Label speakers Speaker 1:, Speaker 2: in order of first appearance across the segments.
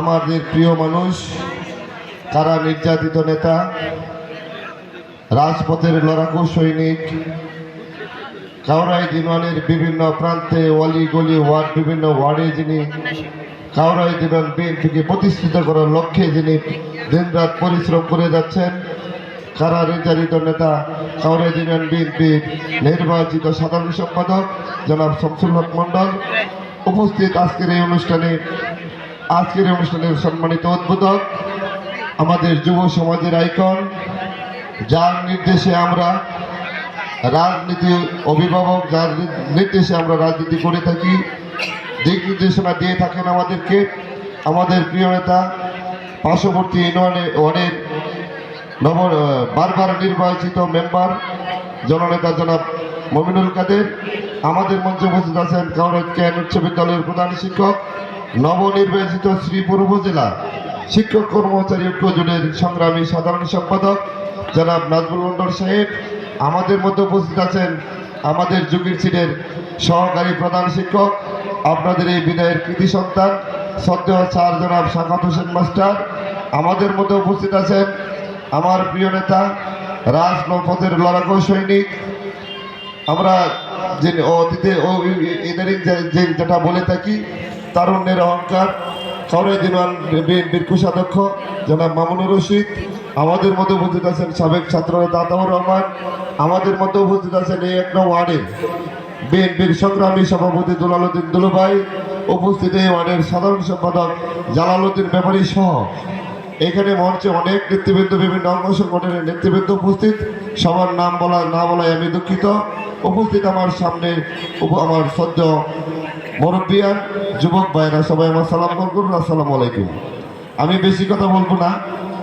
Speaker 1: আমাদের প্রিয় মানুষ কারা নির্যাতিত নেতা, রাজপথের লড়াকু সৈনিক কাউরাই দিনওয়ানের বিভিন্ন প্রান্তে অলি গলি ওয়ার্ড, বিভিন্ন ওয়ার্ডে যিনি কাউরাই দিনওয়ান বিএনপিকে প্রতিষ্ঠিত করার লক্ষ্যে যিনি দিনরাত পরিশ্রম করে যাচ্ছেন, কারা নির্যাতিত নেতা কাউরাই দিনওয়ান বিএনপির নির্বাচিত সাধারণ সম্পাদক জনাব শামসুল হক মণ্ডল, উপস্থিত আজকের এই অনুষ্ঠানে আজকের অনুষ্ঠানের সম্মানিত উদ্বোধক, আমাদের যুব সমাজের আইকন, যার নির্দেশে আমরা রাজনীতি অভিভাবক, যার নির্দেশে আমরা রাজনীতি করে থাকি, দিক নির্দেশনা দিয়ে থাকেন আমাদেরকে। আমাদের প্রিয় নেতা, পার্শ্ববর্তী ওয়ার্ডের নব বারবার নির্বাচিত মেম্বার, জননেতা জনাব মমিনুল কাদের, আমাদের মঞ্চে উপস্থিত আছেন কাউরাজ ক্যান উচ্চ বিদ্যালয়ের প্রধান শিক্ষক নবনির্বাচিত শ্রীপুর উপজেলা শিক্ষক কর্মচারী ঐক্য সংগ্রামী সাধারণ সম্পাদক জনাব নাজমুল মন্ডল সাহেব, আমাদের মধ্যে উপস্থিত আছেন আমাদের যুগের সিটের সহকারী প্রধান শিক্ষক, আপনাদের এই বিদায়ের কৃতি সন্তান সদ্য স্যার জনাব সাকাত হোসেন মাস্টার, আমাদের মধ্যে উপস্থিত আছেন আমার প্রিয় নেতা, রাজ রাজপথের লড়াকু সৈনিক, আমরা যে অতীতে ও ইদানিং যেটা বলে থাকি তারুণ্যের অহংকার খবরের দিনওয়ান বিএনপির কোষাধ্যক্ষ জনাব মামুনুর রশিদ, আমাদের মধ্যে উপস্থিত আছেন সাবেক ছাত্র আতাউর রহমান, আমাদের মধ্যে উপস্থিত আছেন এই এক নং ওয়ার্ডের বিএনপির সংগ্রামী সভাপতি দুলালুদ্দিন দুলুভাই, উপস্থিত এই ওয়ার্ডের সাধারণ সম্পাদক জালালুদ্দিন ব্যাপারী সহ। এখানে মঞ্চে অনেক নেতৃবৃন্দ, বিভিন্ন অঙ্গ সংগঠনের নেতৃবৃন্দ উপস্থিত। সবার নাম বলা, না বলায় আমি দুঃখিত। উপস্থিত আমার সামনে আমার সদ্য মুরব্বিয়ান যুবক ভাইরা সবাই আমার সালাম করুন, আসসালামু আলাইকুম। আমি বেশি কথা বলব না,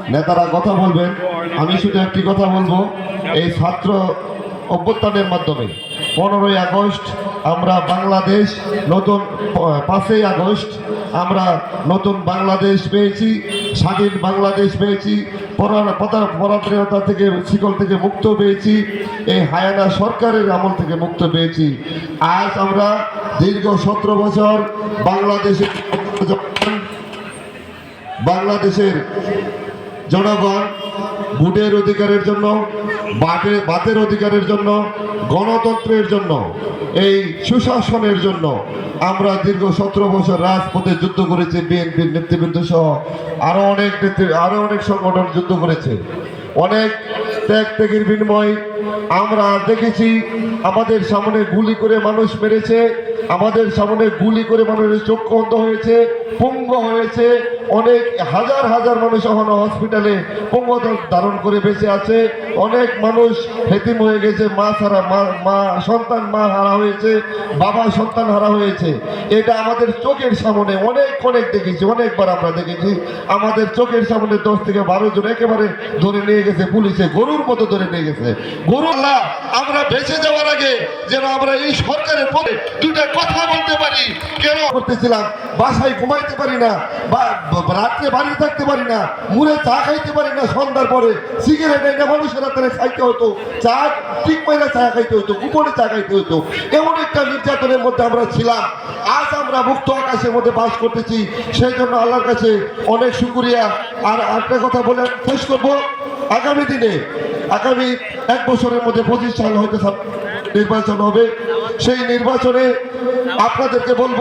Speaker 1: নেতারা কথা বলবেন, আমি শুধু একটি কথা বলব, এই ছাত্র অভ্যুত্থানের মাধ্যমে পনেরোই আগস্ট আমরা বাংলাদেশ নতুন, পাঁচই আগস্ট আমরা নতুন বাংলাদেশ পেয়েছি, স্বাধীন বাংলাদেশ পেয়েছি পরা- পরা- পরাধীনতা থেকে, শিকল থেকে মুক্ত পেয়েছি, এই হায়ানা সরকারের আমল থেকে মুক্ত পেয়েছি। আজ আমরা দীর্ঘ সতেরো বছর বাংলাদেশের বাংলাদেশের জনগণ ভোটের অধিকারের জন্য, বাটে, বাতের অধিকারের জন্য, গণতন্ত্রের জন্য, এই সুশাসনের জন্য আমরা দীর্ঘ সতেরো বছর রাজপথে যুদ্ধ করেছি, বিএনপির নেতৃবৃন্দ সহ আরও অনেক নেতৃ আরও অনেক সংগঠন যুদ্ধ করেছে। অনেক ত্যাগ ত্যাগের বিনিময় আমরা দেখেছি আমাদের সামনে গুলি করে মানুষ মেরেছে, আমাদের সামনে গুলি করে মানুষের চক্ষু অন্ধ হয়েছে। পঙ্গ হয়েছে, অনেক হাজার হাজার মানুষ এখনও হসপিটালে পঙ্গ ধারণ করে বেঁচে আছে, অনেক মানুষ হেতিম হয়ে গেছে, মা ছাড়া, মা সন্তান, মা হারা হয়েছে, বাবা, সন্তান হারা হয়েছে। এটা আমাদের চোখের সামনে অনেক অনেক দেখেছি, অনেকবার আমরা দেখেছি। আমাদের চোখের সামনে দশ থেকে বারো জন একেবারে ধরে নিয়ে গেছে, পুলিশে গরুর মতো ধরে নিয়ে গেছে। গরু আমরা বেঁচে যাওয়ার আগে যেন আমরা এই সরকারের পরে দুটা কথা বলতে পারি। করতেছিলাম, বাসায় ঘুমাইতে পারি না রাত্রে বাড়ি থাকতে পারি না, মুড়ে চা খাইতে পারি না, সন্ধ্যার পরে সিগারেট এটা মানুষের হাতে খাইতে হতো, চা ঠিক মাইনা চা খাইতে হতো, উপরে চা খাইতে হতো। এমন একটা নির্যাতনের মধ্যে আমরা ছিলাম। আজ আমরা মুক্ত আকাশের মধ্যে বাস করতেছি, সেই জন্য আল্লাহর কাছে অনেক শুক্রিয়া। আর একটা কথা বলে শেষ করব। আগামী দিনে, আগামী এক বছরের মধ্যে পঁচিশ সাল হয়তো নির্বাচন হবে। সেই নির্বাচনে আপনাদেরকে বলব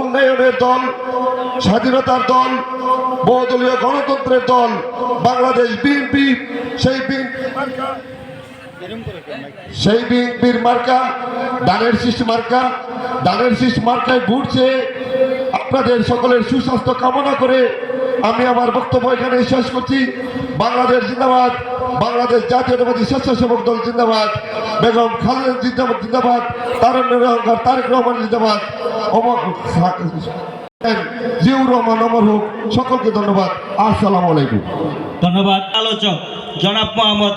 Speaker 1: উন্নয়নের দল, স্বাধীনতার দল, বহুদলীয় গণতন্ত্রের দল, বাংলাদেশ বিএনপি সেই সেই বিএনপির মার্কা, দানের শীষ মার্কা, দানের শীষ মার্কায় ঘুরছে। আপনাদের সকলের সুস্বাস্থ্য কামনা করে আমি আমার বক্তব্য এখানে শেষ করছি। বাংলাদেশ জিন্দাবাদ, বাংলাদেশ জাতীয়তাবাদী স্বেচ্ছাসেবক দল জিন্দাবাদ। বেগম খালেদা জিন্দাবাদ জিন্দাবাদ তারুণ্যের অহংকার তারেক রহমান জিন্দাবাদ, অমর রহমান অমর হোক, সকলকে ধন্যবাদ। আসসালামু আলাইকুম।
Speaker 2: ধন্যবাদ। আলোচক জনাব মোহাম্মদ